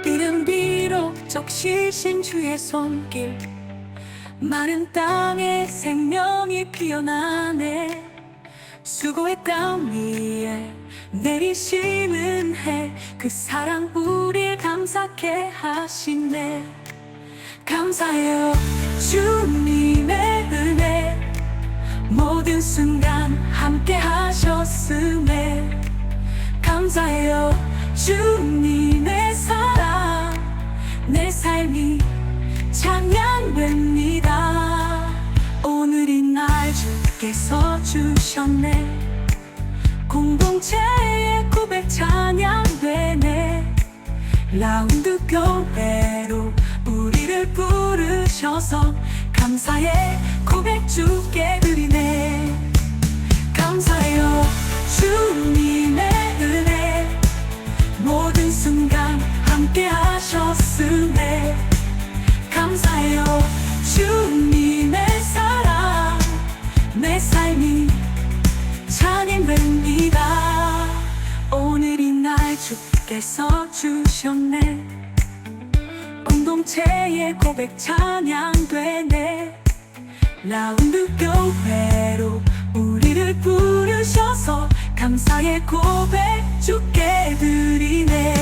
우리는 비록 적 시신 주의 손길. 많은 땅에 생명이 피어나네. 수고의 땀 위에 내리시는 해. 그 사랑 우릴 감사케 하시네. 감사해요 주님의 은혜. 모든 순간 함께 하셨음에. 감사해요 내 삶이 찬양됩니다. 오늘이 날 주께서 주셨네. 공동체의 고백 찬양되네. 라운드 교회로 우리를 부르셔서 감사의 고백 주께 드리네 내 삶이 찬양됩니다. 오늘이 날 주께서 주셨네. 공동체의 고백 찬양 되네. 라운드 교회로 우리를 부르셔서 감사의 고백 주께 드리네